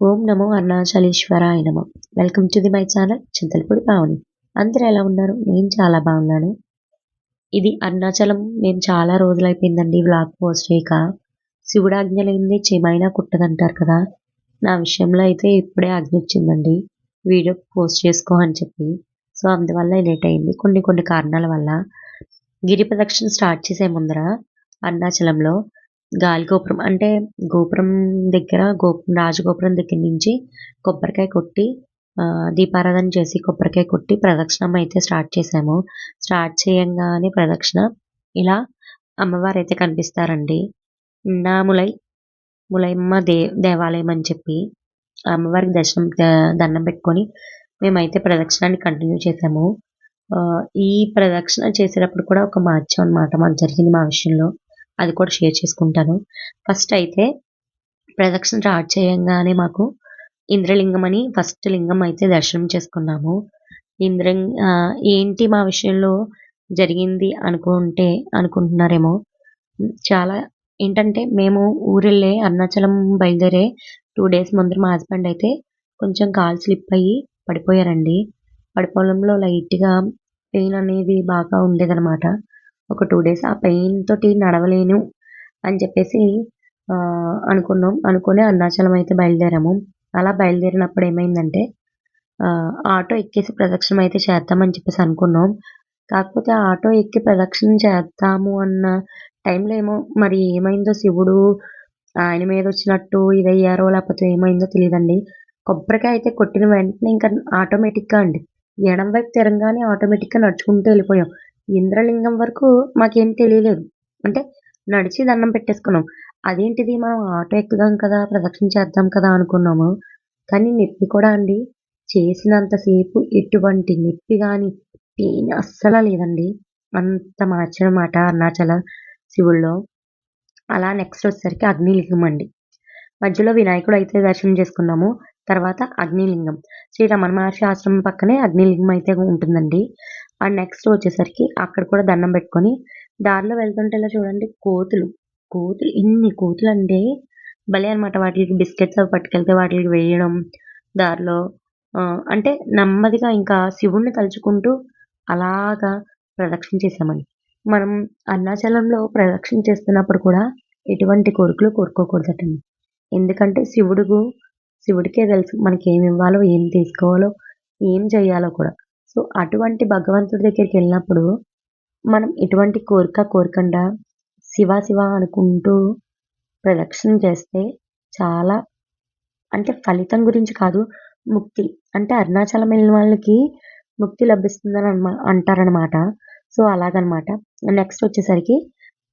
ఓం నమో అరుణాచలేశ్వరాయ నమో. Welcome to the my channel Chintalapudi Pavani అందరూ ఎలా ఉన్నారు? నేను చాలా బాగున్నాను. ఇది అరుణాచలం. నేను చాలా రోజులు అయిపోయిందండి వ్లాగ్ పోస్ట్ చేయక. శివుడు ఆజ్ఞ చెమైనా కుట్టదంటారు కదా. నా విషయంలో అయితే ఇప్పుడే ఆజ్ఞ వచ్చిందండి. వీడియో పోస్ట్ చేసుకో అని చెప్పి. సో అందువల్ల లేట్ అయింది. కొన్ని కొన్ని కారణాల వల్ల. గిరి ప్రదక్షిణ స్టార్ట్ చేసే ముందర అరుణాచలంలో గాలి గోపురం అంటే గోపురం దగ్గర గోపురం రాజగోపురం దగ్గర నుంచి కొబ్బరికాయ కొట్టి ఆ, దీపారాధన చేసి కొబ్బరికాయ కొట్టి ప్రదక్షిణం అయితే స్టార్ట్ చేసాము స్టార్ట్ చేయంగానే ప్రదక్షిణ. ఇలా అమ్మవారు అయితే కనిపిస్తారండి. నా ములై ములైమ్మ దే దేవాలయం అని చెప్పి అమ్మవారికి దర్శనం దండం పెట్టుకొని మేమైతే ప్రదక్షిణాన్ని కంటిన్యూ చేసాము ఆ, ఈ ప్రదక్షిణ చేసేటప్పుడు కూడా ఒక మార్చం అన్నమాట మాకు జరిగింది మా విషయంలో. అది కూడా షేర్ చేసుకుంటాను. ఫస్ట్ అయితే ప్రదక్షిణ స్టార్ట్ చేయంగానే మాకు ఇంద్రలింగం అని ఫస్ట్ లింగం అయితే దర్శనం చేసుకున్నాము. ఇంద్ర ఏంటి మా విషయంలో జరిగింది అనుకుంటే అనుకుంటున్నారేమో. చాలా ఏంటంటే మేము ఊరెళ్ళే అరుణాచలం బయలుదేరే టూ డేస్ ముందర మా హస్బెండ్ అయితే కొంచెం కాలు స్లిప్ అయ్యి పడిపోయారండి. పడిపోవడంలో లైట్గా పెయిన్ అనేది బాగా ఉండేదన్నమాట. ఒక టూ డేస్ ఆ పెయిన్ తోటి నడవలేను అని చెప్పేసి అనుకున్నాం. అనుకుని అరుణాచలం అయితే బయలుదేరాము. అలా బయలుదేరినప్పుడు ఏమైందంటే ఆటో ఎక్కేసి ప్రదక్షిణం అయితే చేద్దామని చెప్పేసి అనుకున్నాం. కాకపోతే ఆ ఆటో ఎక్కి ప్రదక్షిణం చేద్దాము అన్న టైంలో ఏమో మరి ఏమైందో శివుడు ఆయన మీద వచ్చినట్టు ఇదయ్యారో లేకపోతే ఏమైందో తెలియదండి కొబ్బరికాయ అయితే కొట్టిన వెంటనే ఇంకా ఆటోమేటిక్గా అండి. ఎడం వైపు తిరంగానే ఆటోమేటిక్గా నడుచుకుంటూ వెళ్ళిపోయాం. ఇంద్రలింగం వరకు మాకేం తెలియలేదు. అంటే నడిచి దండం పెట్టేసుకున్నాం. అదేంటిది మనం ఆటో ఎక్కుదాం కదా ప్రదక్షిణ చేద్దాం కదా అనుకున్నాము. కానీ నొప్పి కూడా అండి. చేసినంతసేపు ఎటువంటి నొప్పి కానీ పెయిన్ అస్సలు లేదండి. అంత మార్చనమాట అరుణాచల శివుల్లో. అలా నెక్స్ట్ వచ్చేసరికి అగ్నిలింగం అండి. మధ్యలో వినాయకుడు అయితే దర్శనం చేసుకున్నాము. తర్వాత అగ్నిలింగం. శ్రీ రమణ మహర్షి ఆశ్రమం పక్కనే అగ్నిలింగం అయితే ఉంటుందండి. అండ్ నెక్స్ట్ వచ్చేసరికి అక్కడ కూడా దండం పెట్టుకొని దారిలో వెళ్తుంటే ఇలా చూడండి కోతులు. కోతులు ఇన్ని కోతులు అంటే భలే అనమాట వాటికి బిస్కెట్స్ అవి పట్టుకెళ్తే వాటికి వేయడం దారిలో అంటే నెమ్మదిగా ఇంకా శివుణ్ణి తలుచుకుంటూ అలాగా ప్రదక్షిణ చేసామని మనం అరుణాచలంలో ప్రదక్షిణ చేస్తున్నప్పుడు కూడా ఎటువంటి కోరికలు కోరుకోకూడదటండి. ఎందుకంటే శివుడుకు శివుడికే తెలుసు మనకి ఏమి ఇవ్వాలో ఏం తీసుకోవాలో ఏం చేయాలో కూడా. సో అటువంటి భగవంతుడి దగ్గరికి వెళ్ళినప్పుడు మనం ఎటువంటి కోరిక కోరకుండా శివ శివ అనుకుంటూ ప్రదక్షిణ చేస్తే చాలా అంటే ఫలితం గురించి కాదు ముక్తి. అంటే అరుణాచలం వెళ్ళిన వాళ్ళకి ముక్తి లభిస్తుందని అనమా అంటారనమాట సో అలాగనమాట. నెక్స్ట్ వచ్చేసరికి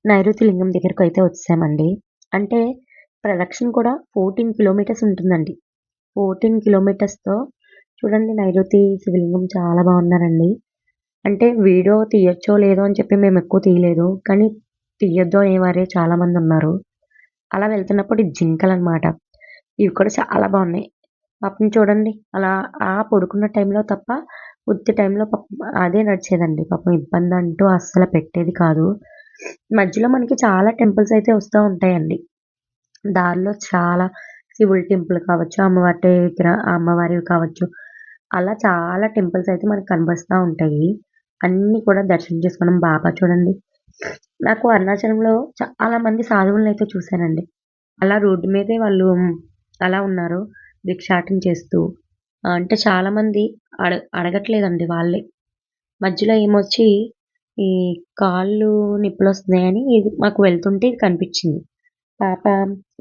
నైరుతి లింగం దగ్గరకు అయితే వచ్చామండి. అంటే ప్రదక్షిణ కూడా ఫోర్టీన్ కిలోమీటర్స్ ఉంటుందండి. ఫోర్టీన్ కిలోమీటర్స్తో చూడండి నైరుతి శివలింగం చాలా బాగున్నారండి. అంటే వీడియో తీయొచ్చో లేదో అని చెప్పి మేము ఎక్కువ తీయలేదు. కానీ తీయొద్దు అనేవారే చాలామంది ఉన్నారు. అలా వెళ్తున్నప్పుడు ఈ జింకలు అనమాట ఇవి కూడా చాలా బాగున్నాయి. పాపం చూడండి అలా ఆ పడుకున్న టైంలో తప్ప ఉత్తి టైంలో పాపం అదే నడిచేదండి. పాపం ఇబ్బంది అంటూ అస్సలు పెట్టేది కాదు. మధ్యలో మనకి చాలా టెంపుల్స్ అయితే వస్తూ ఉంటాయండి. దారిలో చాలా శివుడి టెంపుల్ కావచ్చు అమ్మవారి దగ్గర అమ్మవారివి కావచ్చు. అలా చాలా టెంపుల్స్ అయితే మనకు కనిపిస్తూ ఉంటాయి. అన్నీ కూడా దర్శనం చేసుకున్నాం. బాబా చూడండి. నాకు అరుణాచలంలో చాలా మంది సాధువులను అయితే చూశానండి. అలా రోడ్డు మీదే వాళ్ళు అలా ఉన్నారు. భిక్షాటం చేస్తూ. అంటే చాలామంది అడ అడగట్లేదండి వాళ్ళే. మధ్యలో ఏమొచ్చి ఈ కాళ్ళు నిప్పులు వస్తున్నాయని ఇది మాకు వెళ్తుంటే ఇది కనిపించింది. పాప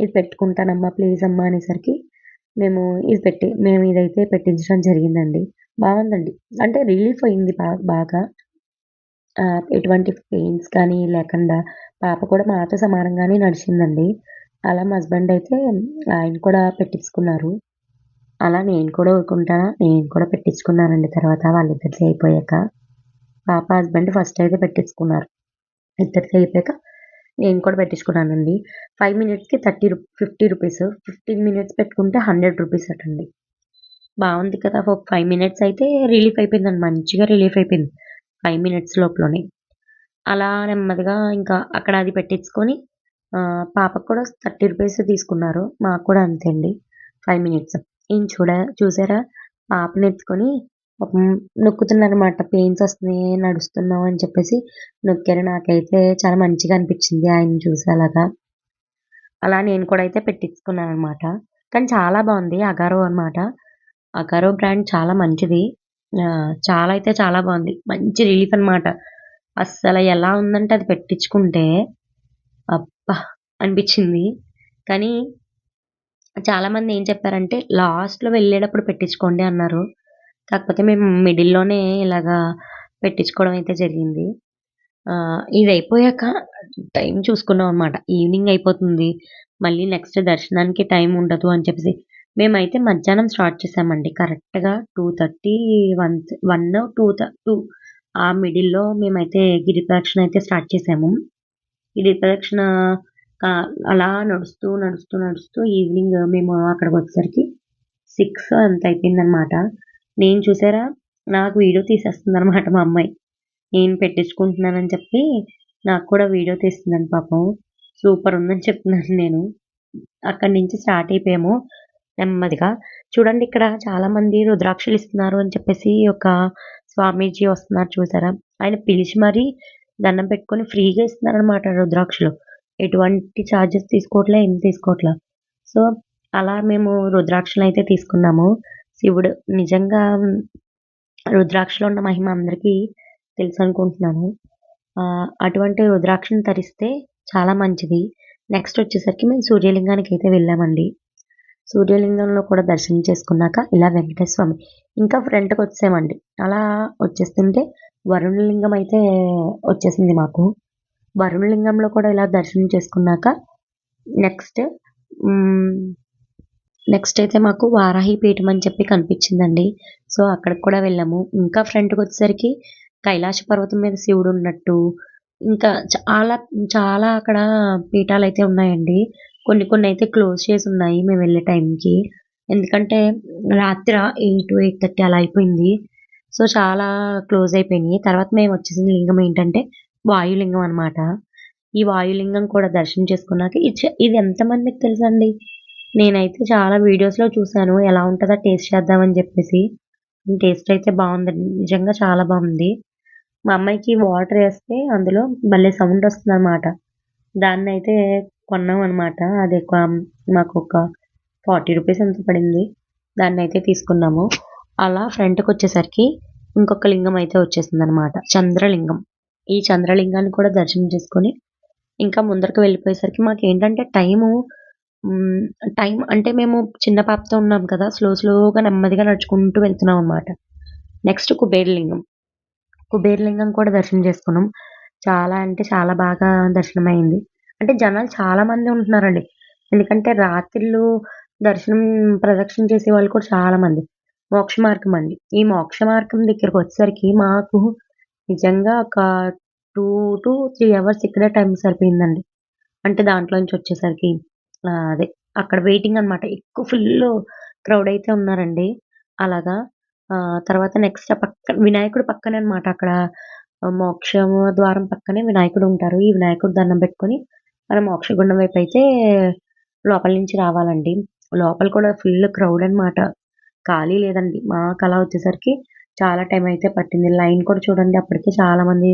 ఇది పెట్టుకుంటానమ్మా ప్లీజ్ అమ్మా అనేసరికి మేము ఇది పెట్టి మేము ఇదైతే పెట్టించడం జరిగిందండి. బాగుందండి. అంటే రిలీఫ్ అయింది బాగా. ఎటువంటి పెయిన్స్ కానీ లేకుండా పాప కూడా మాతో సమానంగానే నడిచిందండి. అలా మా హస్బెండ్ అయితే ఆయన కూడా పెట్టించుకున్నారు. అలా నేను కూడా ఊరుకుంటానా నేను కూడా పెట్టించుకున్నానండి. తర్వాత వాళ్ళిద్దరిది అయిపోయాక పాప హస్బెండ్ ఫస్ట్ అయితే పెట్టించుకున్నారు. ఇద్దరిది అయిపోయాక నేను కూడా పెట్టించుకున్నానండి. ఫైవ్ మినిట్స్కి థర్టీ రూ ఫిఫ్టీ రూపీస్. ఫిఫ్టీన్ మినిట్స్ పెట్టుకుంటే హండ్రెడ్ రూపీస్ అటండి. బాగుంది కదా ఒక ఫైవ్ మినిట్స్ అయితే రిలీఫ్ అయిపోయిందండి మంచిగా రిలీఫ్ అయిపోయింది ఫైవ్ మినిట్స్ లోపలనే. అలా నెమ్మదిగా ఇంకా అక్కడ అది పెట్టించుకొని పాపకు కూడా థర్టీ రూపీస్ తీసుకున్నారు మాకు కూడా అంతే అండి ఫైవ్ మినిట్స్. ఏం చూడ చూసారా? పాపని ఎత్తుకొని పాపం నొక్కుతున్నారన్నమాట. పెయిన్స్ వస్తున్నాయి నడుస్తున్నాం అని చెప్పేసి నొక్కారు. నాకైతే చాలా మంచిగా అనిపించింది ఆయన చూసి అలాగా. అలా నేను కూడా అయితే పెట్టించుకున్నాను అనమాట కానీ చాలా బాగుంది అగారో అన్నమాట. అగారో బ్రాండ్ చాలా మంచిది. చాలా అయితే చాలా బాగుంది. మంచి రిలీఫ్ అనమాట అస్సలు ఎలా ఉందంటే అది పెట్టించుకుంటే అబ్బా అనిపించింది. కానీ చాలామంది ఏం చెప్పారంటే లాస్ట్లో వెళ్ళేటప్పుడు పెట్టించుకోండి అన్నారు. కాకపోతే మేము మిడిల్లోనే ఇలాగా పెట్టించుకోవడం అయితే జరిగింది. ఇది అయిపోయాక టైం చూసుకున్నాం అనమాట ఈవినింగ్ అయిపోతుంది. మళ్ళీ నెక్స్ట్ దర్శనానికి టైం ఉండదు అని చెప్పేసి. మేమైతే మధ్యాహ్నం స్టార్ట్ చేసామండి. కరెక్ట్గా two thirty one one two two. ఆ మిడిల్లో మేమైతే గిరి ప్రదక్షిణ అయితే స్టార్ట్ చేసాము. గిరి ప్రదక్షిణ అలా నడుస్తూ నడుస్తూ నడుస్తూ ఈవినింగ్ మేము అక్కడికి వచ్చేసరికి సిక్స్ అంత అయిపోయిందనమాట నేను చూసారా? నాకు వీడియో తీసేస్తుంది అనమాట మా అమ్మాయి. నేను పెట్టించుకుంటున్నానని చెప్పి నాకు కూడా వీడియో తీస్తుందని పాపం. సూపర్ ఉందని చెప్తున్నాను నేను. అక్కడి నుంచి స్టార్ట్ అయిపోయాము నెమ్మదిగా. చూడండి ఇక్కడ చాలామంది రుద్రాక్షలు ఇస్తున్నారు అని చెప్పేసి ఒక స్వామీజీ వస్తున్నారు చూసారా? ఆయన పిలిచి మరీ దండం పెట్టుకొని ఫ్రీగా ఇస్తున్నారనమాట రుద్రాక్షలు. ఎటువంటి ఛార్జెస్ తీసుకోవట్లే ఏం తీసుకోవట్లే. సో అలా మేము రుద్రాక్షలు అయితే తీసుకున్నాము. శివుడు. నిజంగా రుద్రాక్షలో ఉన్న మహిమ అందరికీ తెలుసు అనుకుంటున్నాను అటువంటి రుద్రాక్షను ధరిస్తే చాలా మంచిది. నెక్స్ట్ వచ్చేసరికి మేము సూర్యలింగానికి అయితే వెళ్ళామండి. సూర్యలింగంలో కూడా దర్శనం చేసుకున్నాక ఇలా వెంకటేశ్వర స్వామి ఇంకా ఫ్రంట్కి వచ్చామండి అలా వచ్చేస్తుంటే వరుణలింగం అయితే వచ్చేసింది మాకు. వరుణలింగంలో కూడా ఇలా దర్శనం చేసుకున్నాక నెక్స్ట్ నెక్స్ట్ అయితే మాకు వారాహి పీఠం అని చెప్పి కనిపించిందండి. సో అక్కడికి కూడా వెళ్ళాము. ఇంకా ఫ్రంట్కి వచ్చేసరికి కైలాస పర్వతం మీద శివుడు ఉన్నట్టు ఇంకా చాలా చాలా అక్కడ పీఠాలు అయితే ఉన్నాయండి. కొన్ని కొన్ని అయితే క్లోజ్ చేసి ఉన్నాయి మేము వెళ్ళే టైంకి ఎందుకంటే రాత్రి ఎయిట్ ఎయిట్ థర్టీ అలా అయిపోయింది. సో చాలా క్లోజ్ అయిపోయినాయి. తర్వాత మేము వచ్చేసిన లింగం ఏంటంటే వాయులింగం అన్నమాట. ఈ వాయులింగం కూడా దర్శనం చేసుకున్నాక ఇది ఇది ఎంతమందికి తెలుసండి? నేనైతే చాలా వీడియోస్లో చూశాను. ఎలా ఉంటుందో టేస్ట్ చేద్దామని చెప్పేసి. టేస్ట్ అయితే బాగుందండి నిజంగా చాలా బాగుంది. మా అమ్మాయికి వాటర్ వేస్తే అందులో భలే సౌండ్ వస్తుంది అనమాట దాన్ని అయితే కొన్నాం అనమాట అది ఒక మాకు ఒక ఫార్టీ రూపీస్ ఎంత పడింది. దాన్ని అయితే తీసుకున్నాము. అలా ఫ్రంట్కి వచ్చేసరికి ఇంకొక లింగం అయితే వచ్చేసింది అనమాట చంద్రలింగం. ఈ చంద్రలింగాన్ని కూడా దర్శనం చేసుకొని ఇంకా ముందరకు వెళ్ళిపోయేసరికి మాకు ఏంటంటే టైము టైం అంటే మేము చిన్న పాపతో ఉన్నాం కదా స్లో స్లోగా నెమ్మదిగా నడుచుకుంటూ వెళ్తున్నాం అనమాట నెక్స్ట్ కుబేరలింగం. కుబేరలింగం కూడా దర్శనం చేసుకున్నాం. చాలా అంటే చాలా బాగా దర్శనం అయింది అంటే జనాలు చాలా మంది ఉంటున్నారండి. ఎందుకంటే రాత్రిళ్ళు దర్శనం ప్రదక్షిణ చేసే వాళ్ళు కూడా చాలా మంది. మోక్ష మార్గం అండి. ఈ మోక్ష మార్గం దగ్గరకు వచ్చేసరికి మాకు నిజంగా ఒక టూ టు త్రీ అవర్స్ ఇక్కడే టైం సరిపోయిందండి. అంటే దాంట్లో నుంచి వచ్చేసరికి. అదే. అక్కడ వెయిటింగ్ అన్నమాట. ఎక్కువ ఫుల్ క్రౌడ్ అయితే ఉన్నారండి. అలాగా. తర్వాత నెక్స్ట్ పక్క వినాయకుడు పక్కనే అనమాట అక్కడ మోక్ష ద్వారం పక్కనే వినాయకుడు ఉంటారు. ఈ వినాయకుడు దండం పెట్టుకొని మనం మోక్షగుండం వైపు అయితే లోపల నుంచి రావాలండి. లోపల కూడా ఫుల్ క్రౌడ్ అనమాట ఖాళీ లేదండి. మాకు అలా వచ్చేసరికి చాలా టైం అయితే పట్టింది. లైన్ కూడా చూడండి అప్పటికే చాలామంది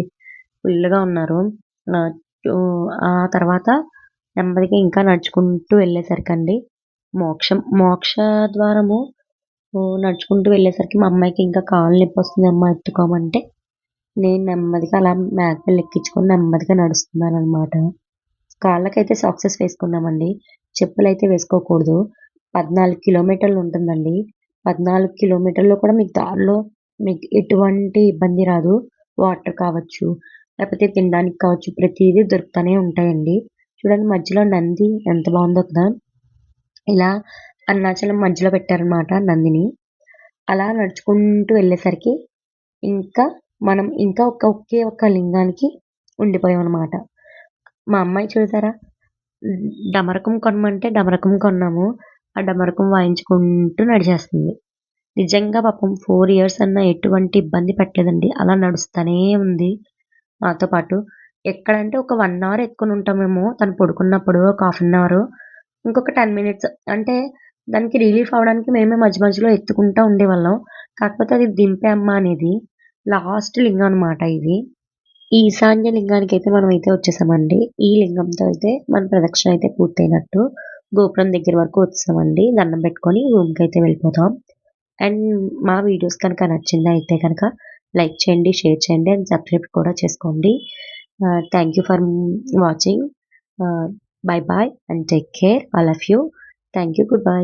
ఫుల్గా ఉన్నారు. ఆ తర్వాత నెమ్మదిగా ఇంకా నడుచుకుంటూ వెళ్ళేసరికి అండి మోక్షం మోక్ష ద్వారము నడుచుకుంటూ వెళ్ళేసరికి మా అమ్మాయికి ఇంకా కాళ్ళు నొప్పి వస్తుంది అమ్మ ఎత్తుకోమంటే నేను నెమ్మదిగా అలా మేకలు ఎక్కించుకొని నెమ్మదిగా నడుస్తున్నాను అనమాట కాళ్ళకైతే సాక్సెస్ వేసుకున్నామండి. చెప్పులు అయితే వేసుకోకూడదు. పద్నాలుగు కిలోమీటర్లు ఉంటుందండి. పద్నాలుగు కిలోమీటర్లు కూడా మీకు దారిలో మీకు ఎటువంటి ఇబ్బంది రాదు. వాటర్ కావచ్చు లేకపోతే తినడానికి కావచ్చు ప్రతిదీ దొరుకుతూనే ఉంటాయండి. చూడండి మధ్యలో నంది ఎంత బాగుందో కదా. ఇలా అరుణాచలం మధ్యలో పెట్టారనమాట నందిని. అలా నడుచుకుంటూ వెళ్ళేసరికి ఇంకా మనం ఇంకా ఒక ఒకే ఒక్క లింగానికి ఉండిపోయాం అనమాట మా అమ్మాయి చూసారా? డమరకం కొనమంటే డమరకం కొన్నాము. ఆ డమరకం వాయించుకుంటూ నడిచేస్తుంది. నిజంగా పాపం ఫోర్ ఇయర్స్ అన్న ఎటువంటి ఇబ్బంది పెట్టలేదండి. అలా నడుస్తూనే ఉంది. మాతో పాటు ఎక్కడంటే ఒక వన్ అవర్ ఎత్తుకొని ఉంటాం మేము తను పడుకున్నప్పుడు ఒక హాఫ్ అన్ అవర్ ఇంకొక టెన్ మినిట్స్ అంటే దానికి రిలీఫ్ అవ్వడానికి మేమే మధ్య మధ్యలో ఎత్తుకుంటా ఉండేవాళ్ళం. కాకపోతే అది దింపే అమ్మ అనేది లాస్ట్ లింగం అన్నమాట ఇది. ఈశాన్య లింగానికి అయితే మనం అయితే వచ్చేసామండి. ఈ లింగంతో అయితే మన ప్రదక్షిణ అయితే పూర్తయినట్టు గోపురం దగ్గర వరకు వచ్చామండి దండం పెట్టుకొని రూమ్కి అయితే వెళ్ళిపోతాం. అండ్ మా వీడియోస్ కనుక నచ్చిందా అయితే కనుక లైక్ చేయండి షేర్ చేయండి అండ్ సబ్స్క్రైబ్ కూడా చేసుకోండి. Uh, thank you for watching. Uh, bye bye and take care, all of you. Thank you. Goodbye.